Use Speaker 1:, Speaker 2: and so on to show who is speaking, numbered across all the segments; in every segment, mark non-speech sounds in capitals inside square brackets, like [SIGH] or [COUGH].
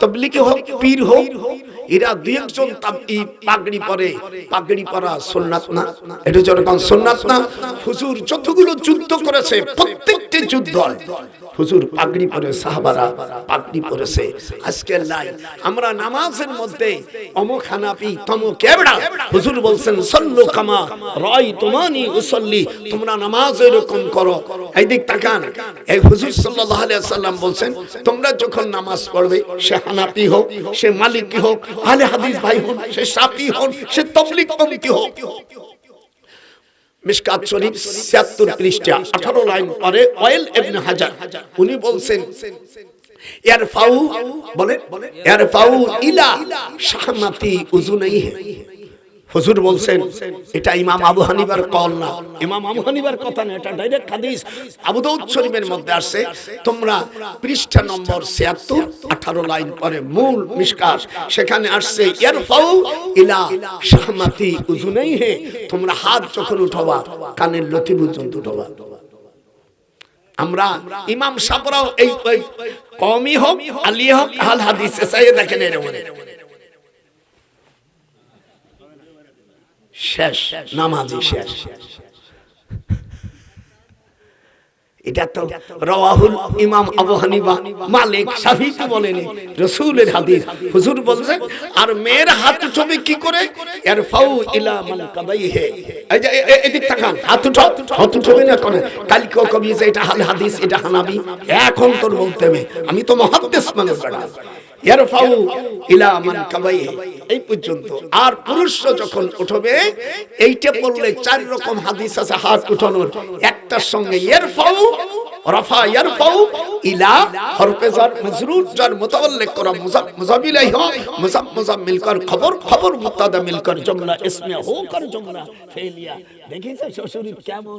Speaker 1: তবলিকে হোক পীর হোক এরা দুই একজন পাগড়ি পরে। পাগড়ি পরা সুন্নাত না? এটা যেরকম সুন্নাত না? হুজুর যতগুলো যুদ্ধ করেছে, প্রত্যেকটি যুদ্ধ হুজুর পাগড়ি পরে সাহাবারা পাগড়ি পরেছে। আজকে লাই, আমরা নামাজের মধ্যে অমুক তমুক কেবড়া হুজুর বলছেন, সল্লু কামা রয় তোমানি উসল্লি। তোমরা নামাজ এরকম করো। তাকান। এই হুজুর সাল্লাম বলছেন, তোমরা যখন নামাজ পড়বে, সে হানাফি হোক, সে মালিকি হোক আহলে হাদিস ভাই হন, সে সাফি হন, সে তবলিক পন্থী হোক। শরীফ 76 পৃষ্ঠা 18 লাইন পরে ওয়েল হাজার। উনি বলছেন, ইয়ারফাউ ইলা শাহমাতি হুজুর বলছেন, এটা ইমাম আবু হানিফার কল না। ইমাম আবু হানিফার কথা না, এটা ডাইরেক্ট হাদিস। আবু দাউদ শরীফের মধ্যে আসছে তোমরা পৃষ্ঠা নম্বর 76 18 লাইন পরে মূল মিশকাত সেখানে আসছে, ইয়ারফাউ ইলা শাহমাতি উজুনাইহি, তোমরা হাত যখন উঠাবা, কানের লতি পর্যন্ত উঠাবা। আমরা ইমাম সাপরাও এই কমই হোক আলী হোক আল হাদিস এসাই দেখেন এর মনে শেষ নামাজি শেষ। এটা তো রওয়াহুল ইমাম আবু হানিফা মালিক শাফি তো বলেনি রাসূলের হাদিস। হুজুর আর মেয়ের হাত কি করে? ইলা মান কাবাইহে এই যে এদিক তাকান। হাত উঠাও হাত উঠাবে না কোন? কালকে কবি যে এটা হাল হাদিস এটা হানাবি। এখন তোর বলতে হবে। আমি তো মুহাদ্দিস মানুষ আর পুরুষ যখন উঠবে, এইটা বললে চার হাদিস আছে হাত উঠানোর। একটার সঙ্গে ইয়ারফাউ, রাফা ইলা হরফে জার, মজরুর করা মুজাব মুজাবিলাই হ মুজাব মুজাব মিলকর খবর খবর মুক্তাদা মিলকর জমলা ইসমে কেমন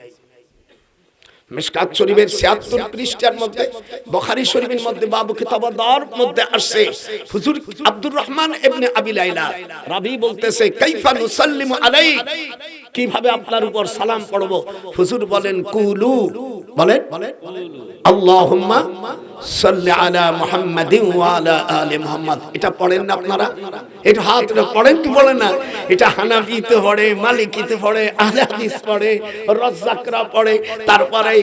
Speaker 1: মিশকাত শরীফের 76 পৃষ্ঠার মধ্যে শরীফের মধ্যে মধ্যে হুজুর আব্দুর রহমান ইবনে আবি লাইলা রাবি বলতেছে, কাইফা নুসাল্লিমু কীভাবে আপনার উপর সালাম পড়ব? হুজুর বলেন, কুলু। বলেন, আল্লাহুম্মা আলা মুহাম্মাদিন ওয়া আলা আলি মুহাম্মাদ। এটা পড়েন না আপনারা? এটা হাত পড়েন কি পড়েন না। এটা হানাফিতে পড়ে, মালিকিতে পড়ে আহলে হাদিস পড়ে, রাজ্জাকরা পড়ে, তারপরে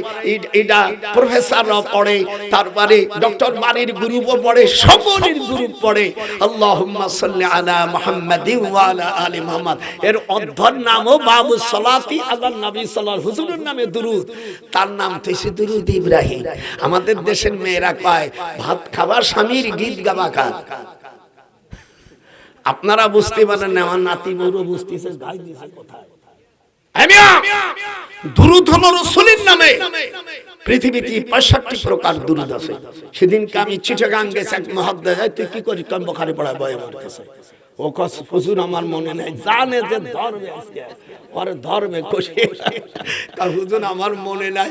Speaker 1: এটা প্রফেসররা পড়ে, তারপরে ডক্টর বাড়ির গ্রুপও পড়ে, সকলের গ্রুপ পড়ে। আল্লাহুম্মা সাল্লি আলা মুহাম্মাদিন ওয়া আলা আলি মুহাম্মাদ। এর অধ্যর নামও বাবু সালাতি আল্লাহ নবী সাল্লাল্লাহু হুজুরের নামে দুরুদ তার নাম থেসে দুরুদ ইব্রাহিম। আমাদের দেশের মেয়েরা কয় ভাত খাবার স্বামীর গীত গাবা কার? আপনারা বুঝতে পারেন না, আমার নাতি বউরও বুঝতেছে দিছে কোথায়? সেদিনকে আমি কি করি আমার মনে নাই, জানে যে ধর্মে ধর্মে আমার মনে নাই।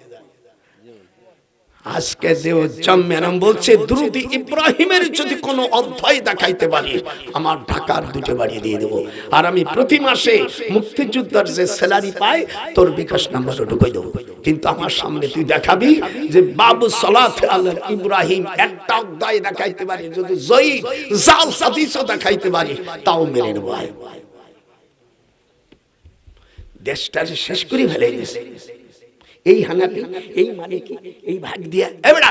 Speaker 1: আজকে দেও জম্মেরাম বলছে দ্রুতি ইব্রাহিমের যদি কোনো অধ্যায় দেখাইতে পারি, আমার ঢাকার দুটো বাড়িয়ে দিয়ে দেবো। আর আমি প্রতি মাসে মুক্তিযোদ্ধার যে স্যালারি পাই, তোর বিকাশ নাম্বার ঢুকাই দেবো। কিন্তু আমার সামনে তুই দেখাবি যে বাবু সালাত আল্লাহ ইব্রাহিম একটা অধ্যায় দেখাইতে পারি, যদি জয়ী জাল সাদিসও দেখাইতে পারি, তাও মেরে নেব আয়। দেশটা শেষ করে ফেলে গেছে এই হানাপি, এই মালিকি, এই ভাগ দিয়া এবড়া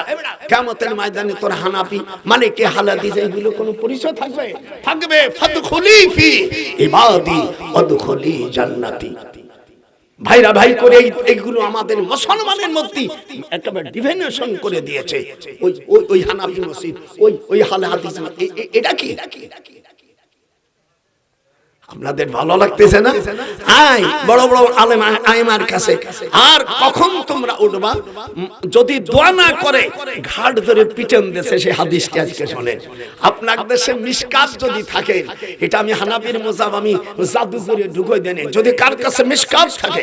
Speaker 1: কেমতের ময়দানে তোর হানাপি, মালিকে হালাদি এইগুলো কোনো পরিচয় থাকবে? থাকবে ফাদখুলি ফি ইবাদি ওয়াদখুলি জান্নাতি। ভাইরা ভাই করে এইগুলো আমাদের মুসলমানের মধ্যে একেবারে ডিভেনেশন করে দিয়েছে। ওই ওই হানাফি মসজিদ, ওই ওই হালে হাদিস এটা কি? আপনাদের ভালো লাগতেছে না? আই বড় বড় আলেম আইমার কাছে। আর কখন তোমরা উঠবা? যদি দোয়া না করে, ঘাট ধরে পিটন দেশে সে হাদিসটি আজকে শোনেন আপনার দেশে মিসকাত যদি থাকে, এটা আমি হানাবির মোজাব আমি জাদু করে দেনে। যদি কার কাছে মিসকাত থাকে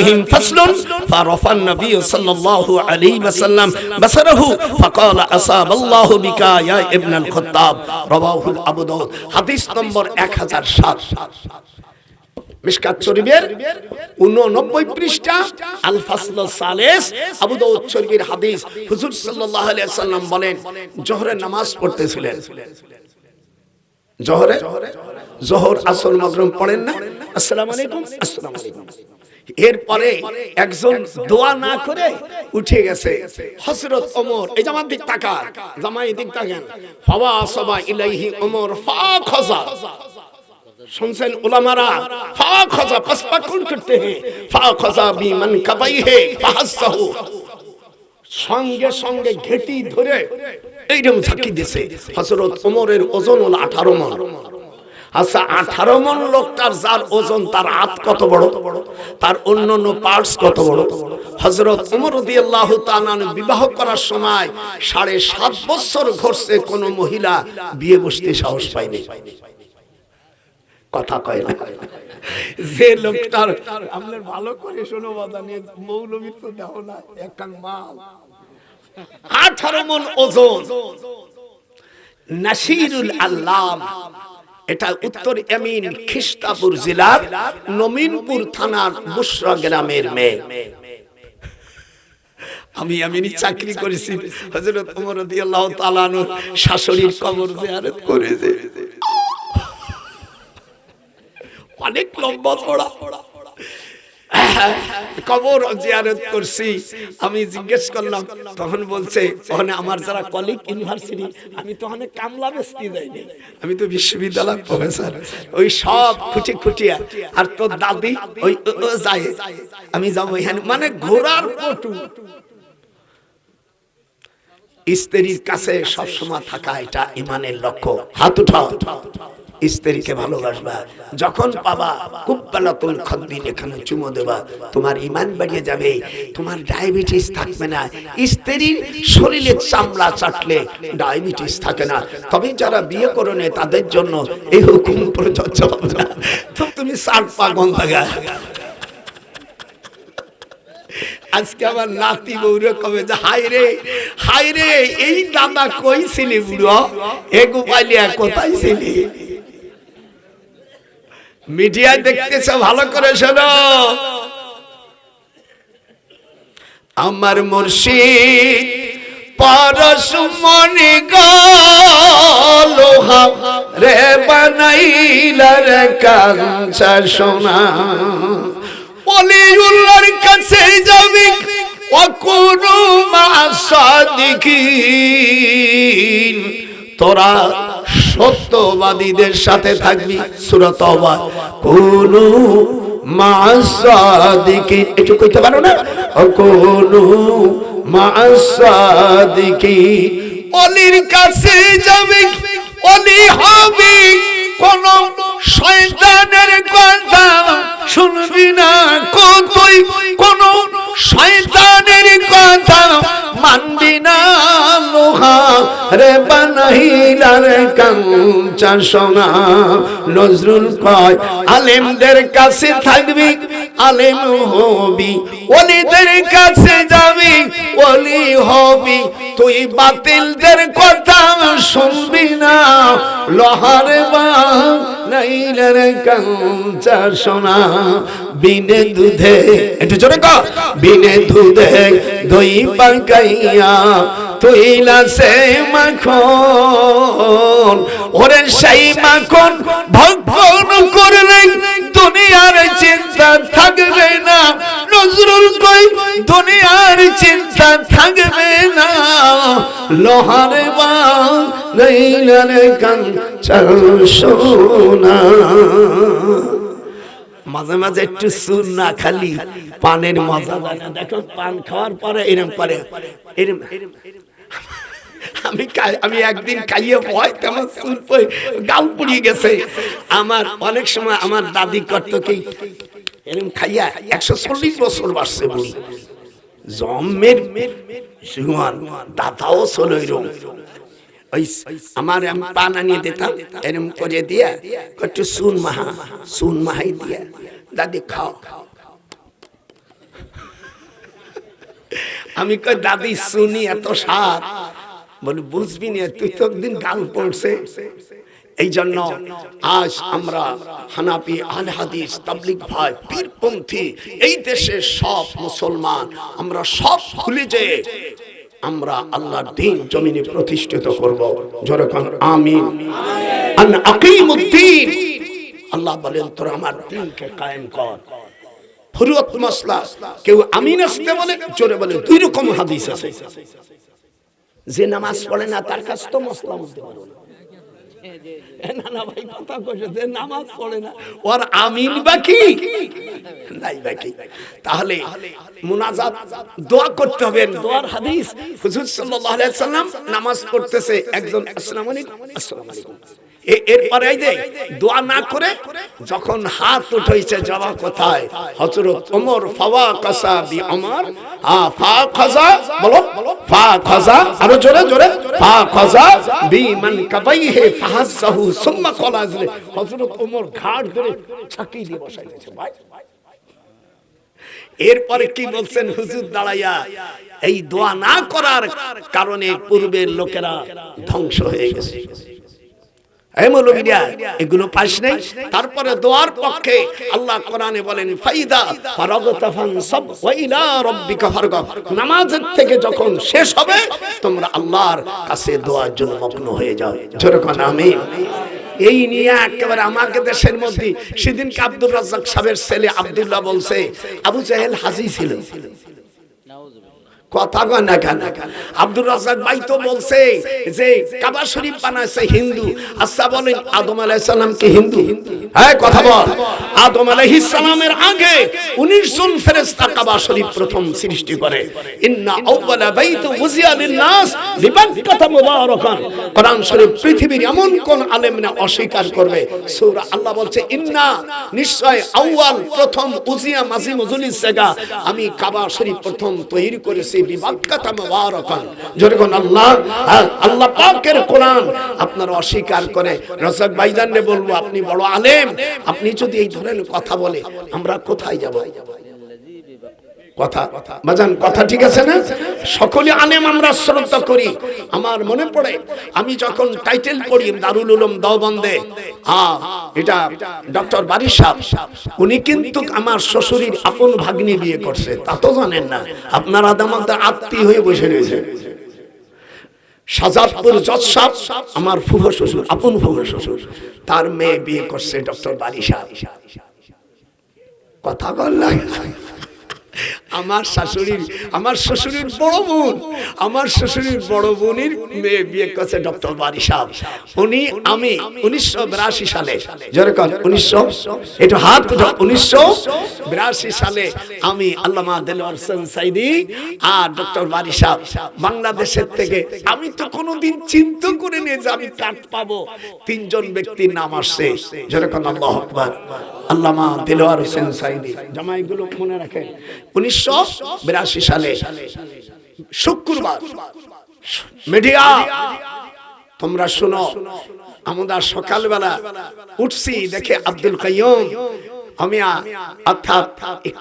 Speaker 1: সালাতিহিম ফাসলুন ফারাফা النبي صلى الله عليه وسلم بصره فقال أصاب الله بك يا ابن الخطاب رواه أبو داود حديث নম্বর 1007 মিশকাত শরীফের 89 পৃষ্ঠা আল ফাসল সালেস আবু দাউদ শরীফের হাদিস হুজুর সাল্লাল্লাহু আলাইহি সাল্লাম বলেন জোহরের নামাজ পড়তেছিলেন জোহরে জোহর আসর মাগরিব পড়েন না আসসালামু আলাইকুম আসসালামু আলাইকুম এরপরে একজন দোয়া না করে উঠে গেছে। হযরত ওমর, এই জামার দিক তাকান। জামাই দিক তাকান। ফাওয়া সাবা ইলাইহি ওমর, ফা খাজা। শুনছেন উলামারা? ফা খাজা পাসপাকুল করতে হে। ফা খাজা বি মান কাবাই হে ফাহাসাহু সঙ্গে সঙ্গে ঘেটি ধরে এইরকম ঝাঁকি দিছে। হযরত ওমরের ওজন হলো 18 মণ আচ্ছা আঠারো মন লোকটার যার ওজন তার হাত কত বড়? তার অন্যান্য পার্টস কত বড়? হজরত উমর আল্লাহ বিবাহ করার সময় সাড়ে সাত বছর ঘটছে কোন মহিলা বিয়ে বসতে সাহস পায়নি। কথা কয় না। যে লোকটার আপনার ভালো করে শোনো বাদানি মৌলবীর তো দেহ না একখান মাল। আঠারো মন ওজন। নাসিরুল আল্লাম এটা উত্তর এমিন খ্রিস্টাপুর জেলার নমিনপুর থানার বুসরা গ্রামের মেয়ে। আমি আমিনি চাকরি করেছি। হজরত উমর রাদিয়াল্লাহু তাআলা শাশুড়ির কবর জিয়ারত করেছে। অনেক লম্বা চড়া কবর জিয়ারত করছি। আমি জিজ্ঞেস করলাম, তখন বলছে, ওখানে আমার যারা কলিগ ইউনিভার্সিটি আমি তো ওখানে কামলা বেসতে যাইনি। আমি তো বিশ্ববিদ্যালয় প্রফেসর ওই সব খুঁটি খুঁটিয়া। আর তোর দাদি ওই যায়। আমি যাব এখানে। মানে ঘোরার পটু। স্ত্রীর কাছে সবসময় থাকা এটা ইমানের লক্ষ্য। হাত উঠাও। স্ত্রীকে ভালোবাসবা। যখন পাবা, কুব্বালাতুল খদ্দিন এখানে চুমো দেবা। তোমার ইমান বাড়িয়ে যাবে, তোমার ডায়াবেটিস থাকবে না। স্ত্রীর শরীরের চামড়া চাটলে ডায়াবেটিস থাকে না। তবে যারা বিয়ে করে নেয়, তাদের জন্য এই হুকুম প্রযোজ্য হবে না। তো তুমি সার পা গন্ধা আজকে আমার নাতি বউরে কবে যে হাই রে হাই রে, এই দাদা কই ছিলি বুড়ো? এ গোপালিয়া কোথায় ছিলি? মিডিয়া দেখতেছ, ভালো করে শোনো। আমার মুর্শিদ পরশুমনি লোহা রে বানাইলা রে কাঞ্চা সোনা। অলিউল্লাহর কাছে যাবি অকুনু মা সাদিকিন। তোরা সত্যবাদীদের সাথে থাকবি সুরত কোন মাসাদিকে একটু কইতে পারো না? কোন মাসাদিকে অলির কাছে যাবে, অলি হবে কোন শয়তানের কথা শুনবি না কতই? কোন শয়তানের কথা মানবি না লোহা। রে বানাইলার কাঞ্চা সোনা, নজরুল কয়, আলেমদের কাছে থাকবি আলেম হবি, ওলিদের কাছে যাবি, ওলি হবি। তুই বাতিলদের কথা শুনবি না, লোহার বা কাঞ্চা সোনা। বিনে দুধে, একটু জোরে কর। বিনে দুধে দই পাকাইয়া না সে মাখন। ওরে সেই মাখন ভক্ষণ করলে দুনিয়ার চিন্তা থাকবে না। নজরুল কই, দুনিয়ার চিন্তা থাকবে না। লোহারে বা রইলারে কাঞ্চা সোনা। মাঝে মাঝে একটু সুর না খালি, পানের মজা দেখো, পান খাওয়ার পরে এরম পরে এরম আমি আমি একদিন খাইয়ে ভয়, তেমন সুর পই গাল পুড়িয়ে গেছে। আমার অনেক সময় আমার দাদি করতো কি, এরম খাইয়া একশো চল্লিশ বছর বাড়ছে বুড়ি জন্মের জুয়ান, দাদাও চলো আমার আমি পান আনিয়ে দিতাম এরম করে দিয়া একটু সুন মাহা, সুন মাহাই দিয়া, দাদি খাও। আমি কই, দাদি, শুনি এত স্বাদ। বলি, বুঝবি না, তুই তো একদিন গাল পড়ছে। এই জন্য আজ আমরা হানাপি আল হাদিস তাবলিক ভাই, পীরপন্থী, এই দেশের সব মুসলমান, আমরা সব ভুলে যে আমরা আল্লাহর দিন জমিনে প্রতিষ্ঠিত করব। যেরকম আমিন। আন আকিমুদ্দিন। আল্লাহ বলেন, তোর আমার দিনকে কায়েম কর। ফুরুত মাসলা, কেউ আমিন আসতে বলে, জোরে বলে, দুই রকম হাদিস আছে। যে নামাজ পড়ে না, তার কাছে তো মশলা বুঝতে পারো না। এ [LAUGHS] না না ভাই কথা কইছে যে নামাজ পড়ে না। ওর আমিন বাকি। নাই বাকি। তাহলে মুনাজাত দোয়া করতে হবে। দোয়ার হাদিস হুজুর সাল্লাল্লাহু আলাইহি সাল্লাম নামাজ পড়তেছে একজন আসসালামু আলাইকুম। আসসালামু আলাইকুম। এরপরে এই যে দোয়া না করে যখন হাত কোথায়? হযরত ওমর ফাওয়া কাসা বি আ ফা খাজা বলো। ফা খাজা আরও জোরে জোরে। ফা খাজা বি মান সুম্মা কলা জলে হযরত ওমর ঘাড় ধরে ছাকি দিয়ে বসাই দিয়েছে ভাই। এরপরে কি বলছেন হুজুর দাঁড়াইয়া? এই দোয়া না করার কারণে পূর্বের লোকেরা ধ্বংস হয়ে গেছে। এগুলো পাস তারপরে দোয়ার পক্ষে আল্লাহ কোরআনে বলেন নামাজের থেকে যখন শেষ হবে, তোমরা আল্লাহর কাছে দোয়ার জন্য মগ্ন হয়ে যাও। যেরকম আমিন। এই নিয়ে একেবারে আমাকে দেশের মধ্যে সেদিনকে আব্দুর রাজ্জাক সাহেবের ছেলে আব্দুল্লাহ বলছে, আবু জাহেল হাজি ছিল। কথা কয় না কেন? আব্দুর রাজাক ভাই তো বলছে যে কাবা শরীফ বানাইছে হিন্দু। আচ্ছা বলেন, আদম আলাইহিস সালাম কি হিন্দু? হ্যাঁ কথা বল। আদম আলাইহিস সালামের আগে 19 জন ফেরেশতা কাবা শরীফ প্রথম সৃষ্টি করে। ইন্না আউওয়ালা বাইতু উজিয়া লিন-নাস বিবাক্কাতা মুবারাকান। কোরআন শরীফ পৃথিবীর এমন কোন আলেম না অস্বীকার করবে। সূরা আল্লাহ বলছে, ইন্না নিশ্চয় আউয়াল প্রথম উজিয়া মাঝি মজলিস জায়গা আমি কাবা শরীফ প্রথম তৈরি করেছি আল্লাহ আল্লাহ আপনারা অস্বীকার করে রসক ভাইজানরে বলব, আপনি বড় আলেম, আপনি যদি এই ধরনের কথা বলে, আমরা কোথায় যাব? কথা। বাজান, কথা ঠিক আছে না? সকলে আলেম, আমরা শ্রদ্ধা করি। আমার মনে পড়ে, আমি যখন টাইটেল পড়ি, দারুল উলুম দেওবন্দে আ এটা ডক্টর বারিশ সাহেব, উনি কিন্তু আমার শ্বশুরের আপন ভাগ্নি বিয়ে করছে, তা তো জানেন না। আপনার আদামত আত্মীয় হয়ে বসে রয়েছে। সাজাদপুর জজ সাহেব, আমার ফুফো শ্বশুর, আপন ফুফো শ্বশুর, তার মেয়ে বিয়ে করছে ডক্টর বারিশ কথা বললাম আমার শাশুড়ির, আমার শ্বশুরের বড় বোন, আমার শ্বশুরের বড় বোনের মেয়ে বিয়ে করছে ডক্টর বারি সাহেব। উনি আমি উনিশশো বিরাশি সালে যেরকম উনিশশো, একটু হাত উনিশশো বিরাশি সালে আমি আল্লামা দেলোয়ার হোসেন সাইদি আর ডক্টর বারি সাহেব বাংলাদেশের থেকে, আমি তো কোনোদিন চিন্তা করে নিয়ে যে আমি কাট পাবো। তিনজন ব্যক্তির নাম আসছে যেরকম আল্লাহ আকবার। আল্লামা দেলোয়ার হোসেন সাইদি, জামাইগুলো মনে রাখেন উনিশশো বিরাশি সালে শুক্রবার মিডিয়া, তোমরা শোনো, আমরা সকালবেলা উঠছি দেখে আব্দুল অর্থাৎ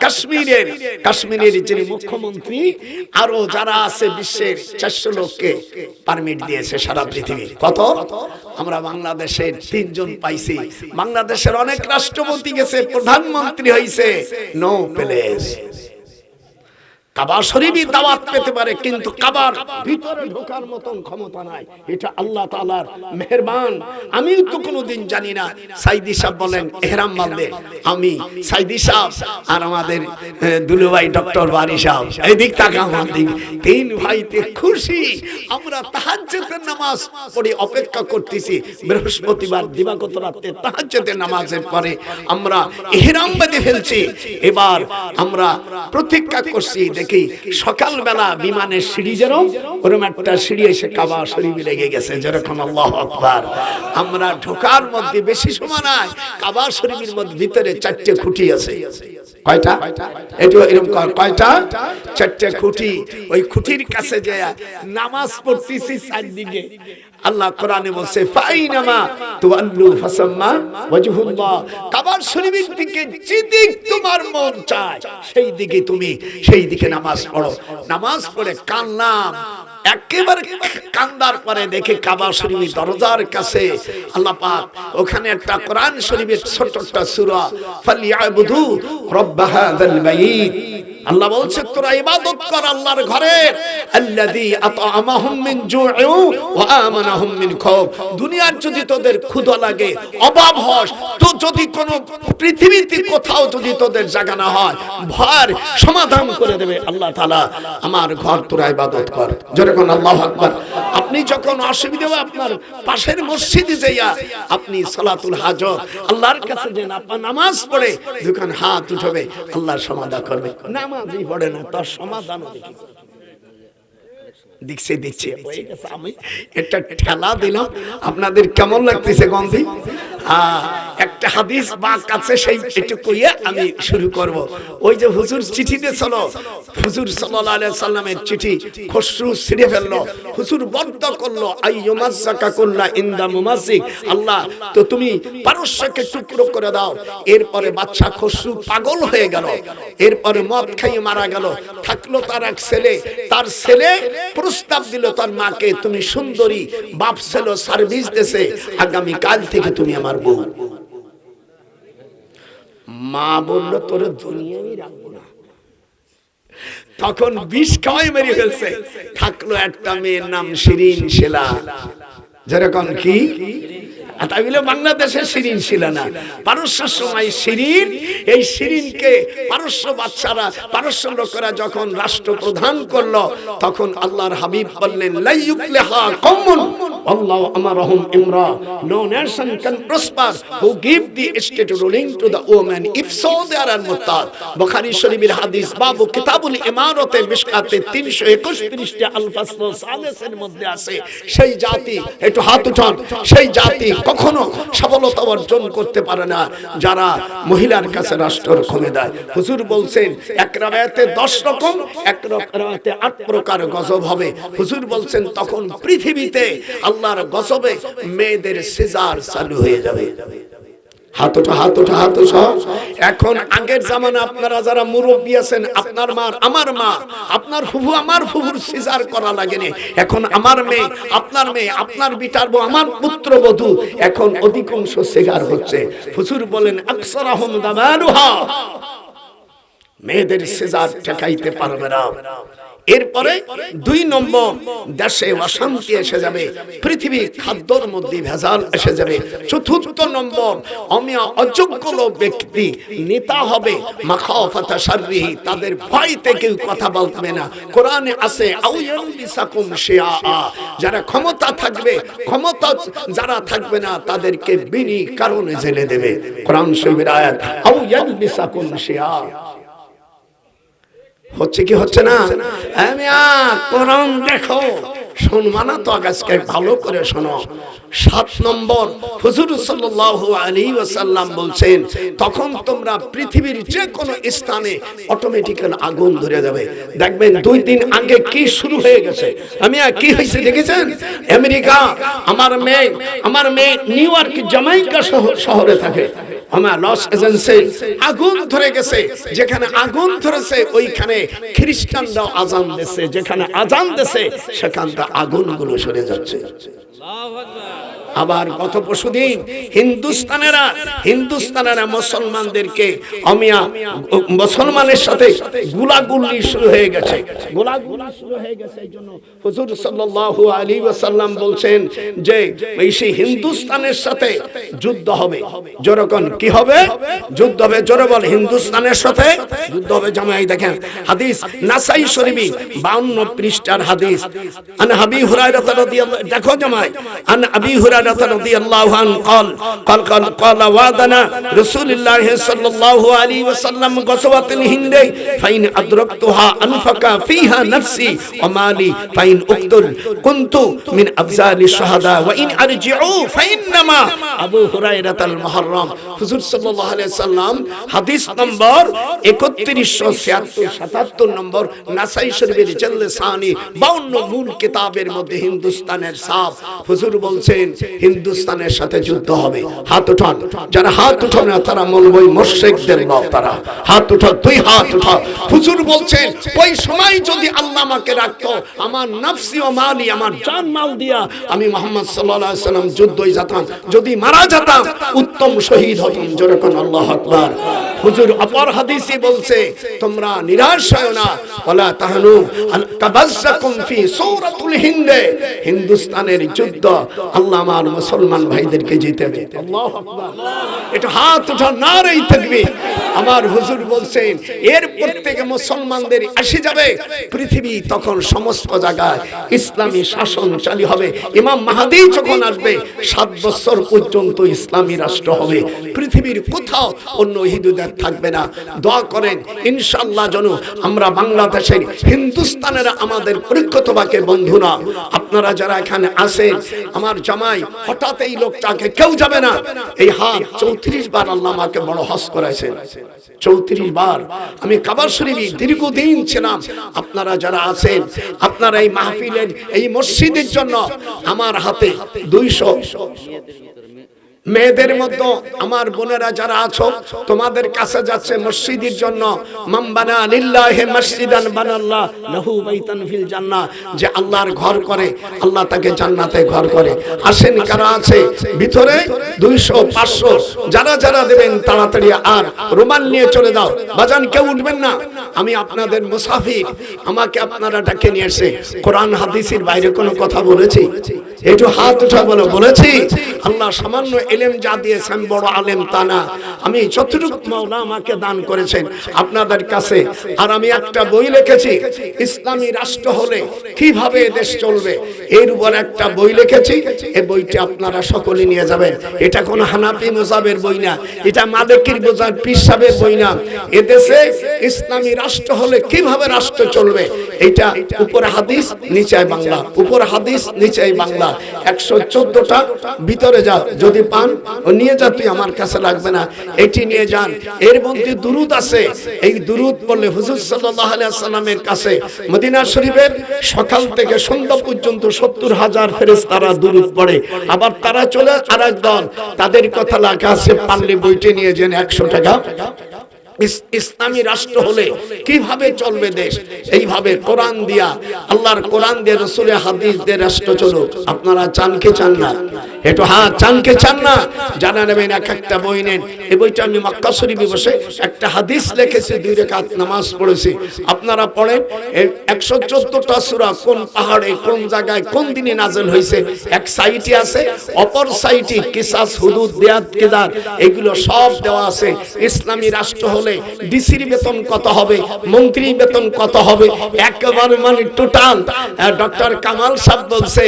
Speaker 1: কাশ্মীরের কাশ্মীরের যিনি মুখ্যমন্ত্রী, আরও যারা আছে বিশ্বের চারশো লোককে পারমিট দিয়েছে সারা পৃথিবী। কত? আমরা বাংলাদেশের তিনজন পাইছি। বাংলাদেশের অনেক রাষ্ট্রপতি গেছে, প্রধানমন্ত্রী হয়েছে নো প্লেস কাবা শরীফই দাওয়াত পেতে পারে, কিন্তু কাবার ভিতরে ঢোকার মতন ক্ষমতা নাই। এটা আল্লাহ আমি তো জানি না। সাইদি সাহেব বলেন আমি সাইদি সাহেব আর আমাদের দুলুভাই ডক্টর বারি সাহেব। আমার দিক। তিন ভাইতে খুশি। আমরা নামাজ পড়ে, অপেক্ষা করতেছি। বৃহস্পতিবার দিবাগত নামাজের পরে আমরা এহরাম বেঁধে ফেলছি। এবার আমরা প্রতীক্ষা করছি দেখি সকালবেলা বিমানের সিঁড়ি যেন ওরকম একটা সিঁড়ি এসে কাবা শরীফ লেগে গেছে, যেরকম আল্লাহ আকবার। আমরা ঢোকার মধ্যে বেশি সময় নাই, কাবা শরীফের মধ্যে ভিতরে চারটে খুঁটি আছে। কয়টা? এরকম কয়টা? চারটে খুঁটি। ওই খুঁটির কাছে যে নামাজ পড়তেছি চারদিকে। আল্লাহ কোরআনে বলছে ফাসাম্মা ওয়াজহুল্লাহ। কাবার শরীফের দিকে যেদিক তোমার মন চায় সেই দিকে তুমি সেই দিকে নামাজ পড়ো। নামাজ পড়ে কান্নাম একেবারে কান্দার পরে দেখে কাবা শরীফ দরজার কাছে আল্লাহ পাক ওখানে একটা কোরআন শরীফের ছোট একটা সূরা, ফালিয়াবুদু রব্ব বাইত আল্লাহ বলছে, তোরা ইবাদত কর আল্লাহর ঘরের আল্লাযী আতআমাহুম মিন জুউ ওয়া আমানাহুম মিন খাউফ। দুনিয়ার যদি তোদের ক্ষুধা লাগে, অভাব হস, তো যদি কোনো পৃথিবীতে কোথাও যদি তোদের জায়গা না হয় ভয়ের সমাধান করে দেবে আল্লাহ তাআলা। আমার ঘর তোরা ইবাদত কর। যেরকম আল্লাহু আকবার। আপনি যখন অসুবিধা হবে আপনার পাশের মসজিদে যাইয়া আপনি সালাতুল হাজত আল্লাহর কাছে যান, আপনার নামাজ পড়ে, দুখান হাত উঠবে, আল্লাহ সমাধান করবে। নামাজই পড়ে না, তার সমাধান দেখি। দেখছে দেখছে আমি একটা ঠেলা দিলাম। আপনাদের কেমন লাগতেছে গন্ধি? একটা হাদিস সেই আমি শুরু করব। ওই যে হুজুর দিয়েছিল হুজুর সাল্লাল্লাহু আলাইহি সাল্লামের চিঠি খসরু ছিঁড়ে ফেলল। হুজুর বদ্ধ করল আইয়ুমাজ্জাকা কুল্লা ইনদা আল্লাহ, তো তুমি পারস্যকে টুকরো করে দাও। এরপরে বাচ্চা খসরু পাগল হয়ে গেল। এরপরে মদ খাইয়ে মারা গেল। থাকল তার এক ছেলে। তার ছেলে প্রস্তাব দিল তার মাকে, তুমি সুন্দরী, বাপ ছিল সার্ভিস দেশে আগামী কাল থেকে তুমি আমার বউ। মা বলল, তোর দুনিয়ায় রাখব না। তখন বিষ খাওয়াই মেরে ফেলছে। থাকল একটা মেয়ের নাম শিরিন শিলা। যেরকম কি? আর তাই বলে বাংলাদেশের ছিল না। পারস্যের সময় শিরিন, এই শিরিনকে পারস্য বাচ্চারা পারস্য লোকেরা যখন রাষ্ট্রপ্রধান করল, তখন আল্লাহর হাবিব বললেন লাইয়ুকলিহা কওমুন। আল্লাহ আমারহুম ইমরা। No nation can prosper who give the state ruling to woman if so they are Bukhari শরীফের হাদিস, বাবু কিতাবুল ইমারতে মিশকাতে 321 পৃষ্ঠা আল ফাসল সালেসের মধ্যে আছে। সেই জাতি, একটু হাত উঠান। সেই জাতি কখনো সফলতা অর্জন করতে পারে না। যারা মহিলার কাছে রাষ্ট্র ক্ষমে দেয়। হুজুর বলছেন, এক রায়াতে দশ রকম, এক রায়াতে আট প্রকার গজব হবে। হুজুর বলছেন, তখন পৃথিবীতে আল্লাহর গজবে মেয়েদের সেজার চালু হয়ে যাবে। এখন আগের আপনারা যারা মুরব্বী আছেন, আপনার আমার মা, আপনার ফুফু, আমার ফুফুর সিজার করা লাগেনি। এখন আমার মেয়ে, আপনার মেয়ে, আপনার বিটার বউ, আমার পুত্র বধূ, এখন অধিকাংশ সিগার হচ্ছে। হুজুর বলেন, আকসারাহুম দামানুহা মেয়েদের সিজার ঠেকাইতে পারবে না। এরপরে দুই নম্বর দেশে অশান্তি এসে যাবে, পৃথিবী খাদ্যর মধ্যে ভেজাল এসে যাবে। চতুর্থ নম্বর, অমিয়া অযোগ্য ব্যক্তি, নেতা হবে মাখাফাতা শাররিহি, তাদের ভয়তে কেউ কথা বলবে না। কোরআনে আছে আউয়াম বিসাকুম শিয়া যারা ক্ষমতা থাকবে, ক্ষমতা যারা থাকবে না, তাদেরকে বিনি কারণে জেলে দেবে। কোরআন শরীফের আয়াত আউয়াম বিসাকুম শিয়া হচ্ছে কি হচ্ছে না? আমি কোরআন দেখো। তো ভালো করে শোনো। সাত নম্বর, হুজুর বলছেন, তখন তোমরা পৃথিবীর যে কোনো স্থানে অটোমেটিক্যাল আগুন ধরে যাবে। দেখবেন দুই দিন আগে কি শুরু হয়ে গেছে। আমি আর কি হয়েছে দেখেছেন? আমেরিকা, আমার মেয়ে আমার মেয়ে নিউ ইয়র্ক জামাইকা শহরে থাকে। আমার লস এজেন্সি আগুন ধরে গেছে। যেখানে আগুন ধরেছে, ওইখানে খ্রিস্টানরা আজান দিচ্ছে যেখানে আজান দিচ্ছে সেখানটা আগুনগুলো সরে যাচ্ছে। আবার গত পরশুদিন হিন্দুস্তানেরা হিন্দুস্তানেরা মুসলমানদেরকে অমিয়া, মুসলমানের সাথে গুলাগুলি শুরু হয়ে গেছে। গুলাগুলি শুরু হয়ে গেছে এই জন্য হুজুর সাল্লাল্লাহু আলাইহি ওয়াসাল্লাম বলছেন যে, এই সেই হিন্দুস্তানের সাথে যুদ্ধ হবে। জোরকন কি হবে? যুদ্ধ হবে, জোরে বল, হিন্দুস্তানের সাথে যুদ্ধ হবে। জামাই দেখেন, হাদিস নাসাই শরীফি 52 পৃষ্ঠার হাদিস। আন হাবি হুরায়রা রাদিয়াল্লাহু, দেখো জামাই, আন আবি হুরায়রা রাদিয়াল্লাহু আন قال قال قال قال وعدنا رسول الله صلى الله عليه وسلم غزوة الهند فإن أدركتها أنفق فيها نفسي ومالي فإن أقتل كنت من أبزال الشهداء وإن أرجعوا فإنما أبو هريرة المحرم হুজুর সাল্লাল্লাহু আলাইহি সাল্লাম হাদিস নম্বর 3176 নম্বর নাসাই শরীফের জল্লে সানি 52 মূল কিতাবের মধ্যে হিন্দুস্তানের সাফ হুজুর বলছেন হিন্দুস্তানের সাথে যুদ্ধ হবে। হাত উঠান। যারা হাত উঠান না, তারা মলবই মুশরিকদের লোক তারা। হাত উঠা তুই হাত উঠা হুজুর বলছেন, ওই সময় যদি আল্লাহ আমাকে রাখতো, আমার নফসি ও মালি, আমার জান মাল দিয়া আমি মোহাম্মদ সাল্লাল্লাহু আলাইহি সাল্লাম যুদ্ধই যেতাম। যদি মারা যেতাম, উত্তম শহীদ হতাম। যেরকম আল্লাহ আকবার। হুজুর অপর হাদিসে বলছে, তোমরা নিরাশ হয় না। ওয়ালা তাহনু কাবাজ্জাকুম ফি সূরাতুল হিন্দে। হিন্দুস্তানের যুদ্ধ আল্লাহ আমার মুসলমান ভাইদেরকে জিতেবে আল্লাহু আকবার। এটা হাত উঠা নারেই থাকবে। আমার হুজুর বলছেন, এরপর থেকে মুসলমানদের আসে যাবে। পৃথিবী তখন সমস্ত জায়গায় ইসলামী শাসন চালু হবে। ইমাম মাহাদি যখন আসবে, সাত বছর পর্যন্ত ইসলামী রাষ্ট্র হবে। পৃথিবীর কোথাও অন্য হিন্দুদের থাকবে না। দোয়া করেন ইনশাল্লাহ যেন আমরা বাংলাদেশের হিন্দুস্তানের আমাদের পরিক্ষতবাকে বন্ধুরা আপনারা যারা এখানে আসেন আমার জামাই, হঠাৎ এই লোকটাকে কেউ যাবে না। এই হাত চৌত্রিশ বার আল্লাহ আমাকে বড় হস করেছেন। চৌত্রিশ বার। আমি কাবার শরীফে দীর্ঘদিন ছিলাম। আপনারা যারা আছেন, আপনারা এই মাহফিলের, এই মসজিদের জন্য আমার হাতে দুইশো মেয়েদের মধ্যে আমার বোনেরা যারা আছো, তোমাদের কাছে যাচ্ছে মসজিদের জন্য। মামবানা লিল্লাহি মসজিদান বানাল্লাহ, লাহু বাইতান ফিল জান্নাহ। যে আল্লাহর ঘর করে, আল্লাহ তাকে জান্নাতে ঘর করে। আসেন কারা আছে? ভিতরে 200 500 যারা যারা দেবেন, তাড়াতাড়ি আর রুমাল নিয়ে চলে দাও বাজান, কেউ উঠবেন না? আমি আপনাদের মুসাফির। আমাকে আপনারা ডাকে নিয়ে এসে কোরআন, হাদিসের বাইরে কোনো কথা বলেছি? একটু হাত উঠা বলো, বলেছি, আল্লাহ সামান্য এলেম যা দিয়েছেন, বড় আলেম তা না। আমি যতটুকু মাওলা আমাকে দান করেছেন, আপনাদের কাছে। আর আমি একটা বই লিখেছি, ইসলামী রাষ্ট্র হলে কীভাবে দেশ চলবে? এর উপর একটা বই লিখেছি এই বইটি আপনারা সকলে নিয়ে যাবেন। এটা কোনো হানাফি মোজাবের বই না, এটা মালিকির বোঝার পিসাবের বই না। এদেশে ইসলামী রাষ্ট্র হলে কীভাবে রাষ্ট্র চলবে? এটা উপর হাদিস, নিচে বাংলা। উপর হাদিস, নিচে বাংলা। একশো চোদ্দটা ভিতরে যা, যদি পান নিয়ে যা, তুই আমার কাছে লাগবে না। এটি নিয়ে যান। এর মধ্যে দুরুদ আছে। এই দুরুদ বললে হুজুর সাল্লামের কাছে মদিনা শরীফের সকাল থেকে সন্ধ্যা পর্যন্ত সত্তর হাজার ফেরেশতারা দুরুদ পড়ে। আবার তারা চলে, আরেক দল, তাদের কথা লেখা আছে, পারলে বইটি নিয়ে যান একশো টাকা। ইসলামী রাষ্ট্র হলে কীভাবে চলবে দেশ? এইভাবে কোরআন দিয়া, আল্লাহর কোরআন দিয়ে রসুলের হাদিস দিয়ে রাষ্ট্র চলুক। আপনারা চান কে চান না? একটু হ্যাঁ চান কে চান না? জানা নেবেন এক একটা বই নেন। এই বইটা আমি মক্কা শরীফে বসে একটা হাদিস লিখেছি, দুই রেখাত নামাজ পড়েছি। আপনারা পড়েন একশো চোদ্দটা সুরা কোন পাহাড়ে, কোন জায়গায়, কোন দিনে নাজেল হয়েছে? এক সাইটে আছে, অপর সাইটে কিসাস, হুদুদ বিয়াদ কেদার, এগুলো সব দেওয়া আছে। ইসলামী রাষ্ট্র হলে ডিসির বেতন কত হবে মন্ত্রী বেতন কত হবে? একেবারে মানে টোটাল ডক্টর কামাল সাহেব বলছে,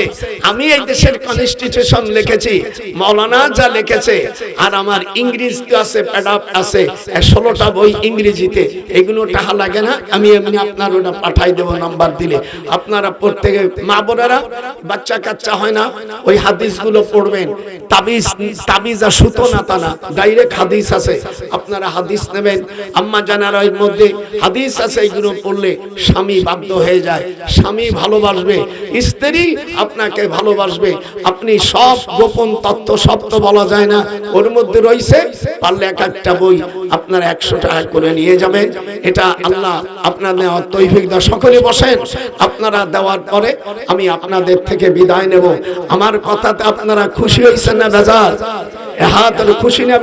Speaker 1: আমি এই দেশের কনস্টিটিউশন লিখেছি, মৌলানা যা লিখেছে, আর আমার ইংরেজিতে আছে প্যাডাপ আছে ষোলোটা বই ইংরেজিতে, এগুলো টাকা লাগে না, আমি এমনি আপনার ওটা পাঠাই দেবো, নাম্বার দিলে। আপনারা প্রত্যেকে, মা বোনেরা, বাচ্চা কাচ্চা হয় না, ওই হাদিসগুলো পড়বেন। তাবিজ তাবিজ আর সুতো না তা না ডাইরেক্ট হাদিস আছে। আপনারা হাদিস নেবেন আম্মা জানার এর মধ্যে হাদিস আছে, এগুলো পড়লে স্বামী বাধ্য হয়ে যায়। স্বামী ভালোবাসবে, স্ত্রী আপনাকে ভালোবাসবে। আপনি সব গোপন তত্ত্ব, সব তো বলা যায় না। ওর মধ্যে রয়েছে, পারলে এক একটা বই আপনার একশো টাকা করে নিয়ে যাবেন। এটা আল্লাহ আপনার নেওয়ার তৈফিক দা সকলে বসেন, আপনারা দেওয়ার পরে আমি আপনাদের থেকে বিদায় নেব। আমার কথাতে আপনারা খুশি হয়েছেন না বেজার? হাত খুশি না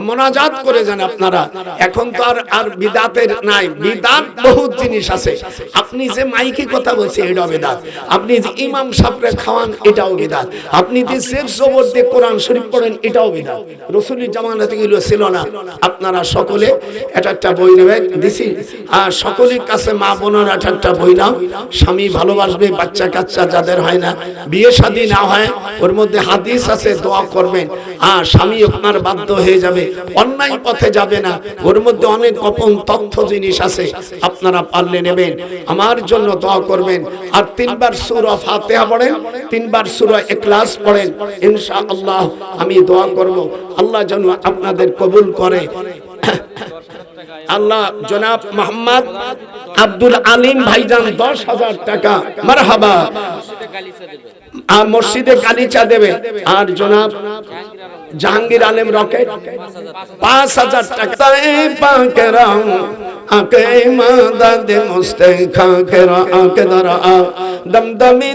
Speaker 1: মোনাজাত করে যান আপনারা। এখন তো আর আর বিদাতের নাই। বিদাত বহুত জিনিস আছে। আপনি যে মাইকে কথা বলছেন, এটাও বিদাত। আপনি যে ইমাম সাহেবরে খাওয়ান, এটাও বিদাত। আপনি যে শেখ জবর দিয়ে কোরআন শরীফ পড়েন, এটাও বিদাত। রসুলের জামানাতে এগুলো ছিল না। আপনারা সকলে এটা একটা বই নেবেন, দিছি। আর সকলের কাছে মা বোনের একটা একটা বই নাও। স্বামী ভালোবাসবে, বাচ্চা কাচ্চা যাদের হয় না। বিয়ে শাদী না হয়, ওর মধ্যে হাদিস আছে, দোয়া করবেন। আর স্বামী আপনার বাধ্য হয়ে যাবে। অন্যায় পথে যাবে না। ওর মধ্যে অনেক গোপন তথ্য জিনিস আছে। আপনারা পারলে নেবেন। আমার জন্য দোয়া করবেন। আর তিনবার সূরা ফাতিহা পড়েন, তিনবার সূরা ইখলাস পড়েন। ইনশাআল্লাহ আমি দোয়া করব। আল্লাহ যেন আপনাদের কবুল করে। আল্লাহ জনাব মোহাম্মদ আব্দুল আলিম ভাইজান দশ হাজার টাকা। মারহাবা। মসজিদে গালিচা দেবে। আর জনাব জাহাঙ্গীর আলম রকেট, পাঁচ হাজার টাকা। দমদমি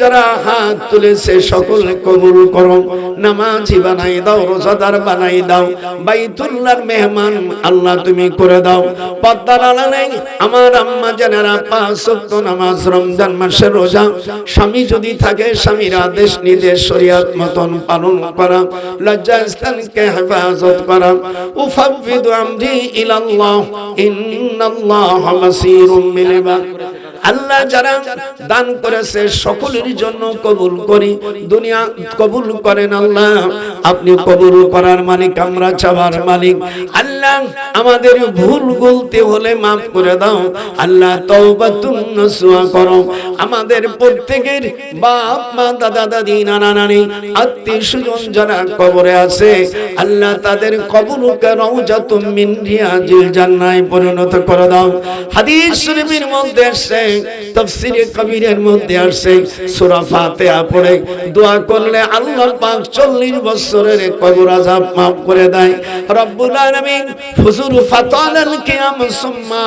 Speaker 1: যারা হাত তুলেছে, সকল কবুল করো। নামাজি বানাই দাও, রোজাদার বানাই দাও। বাইতুল্লাহর মেহমান আল্লাহ তুমি করে দাও। পদ্মার আলালে আমার আম্মা জানেরা পাঁচ নামাজ রমজান মাসের রোজা, স্বামী যদি থাকে, স্বামীর আদেশ নির্দেশ শরীয়ত মতন পালন করা লজ্জা স্থানকে হেফাজত করা। উফাবিদু আমরি ইলাল্লাহ, ইন্নাল্লাহ বাসীরুম বিল আল্লাহ যারা দান করেছে, সকলের জন্য কবুল করি। দুনিয়া কবুল করেন আল্লাহ। আপনি কবুল করার মালিক, আমরা চাবার মালিক। আল্লাহ আমাদের ভুল গলতি হলে মাফ করে দাও। আল্লাহ করো। আমাদের প্রত্যেকের বাপ, মা, দাদা, দাদি, নানা, নানি, আত্মীয় স্বজন যারা কবরে আছে, আল্লাহ তাদের কবরকে পরিণত করে দাও। হাদিস শরীফের মধ্যে আসছে, তাফসীরে কবিরের মধ্যে আসছে, সূরা ফাতিহা দোয়া করলে আল্লাহ পাক 40 বছরের কবর আযাব maaf করে দেয়। রব্বুল আলামিন হুজুর ফাতালাল কিয়াম সুম্মা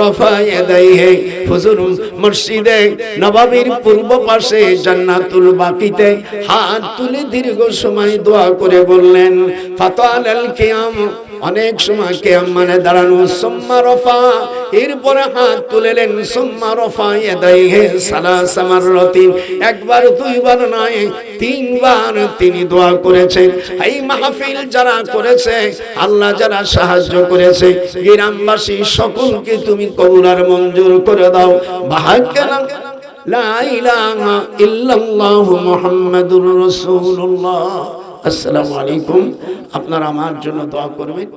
Speaker 1: রাফা ইয়াদাইহি। হুজুর মসজিদে নববীর পূর্ব পাশে জান্নাতুল বাকিতে হাত তুলে দীর্ঘ সময় দোয়া করে বললেন, ফাতালাল কিয়াম অনেক সময় কেয়াম মানে দাঁড়ানো সুম্মা রফা, এরপরে হাত তুলেলেন সুম্মা রফা ইয়াদাইহি সালাসা মাররাতিন। একবার, দুইবার নয়, তিনবার তিনি দোয়া করেছেন। এই মাহফিল যারা করেছে, আল্লাহ যারা সাহায্য করেছে, গ্রামবাসী সকলকে তুমি কবুলার মঞ্জুর করে দাও। ভাগ্যনা লা ইলাহা ইল্লাল্লাহু মুহাম্মাদুর রাসূলুল্লাহ। আসসালামু আলাইকুম। আপনারা আমার জন্য দোয়া করবেন।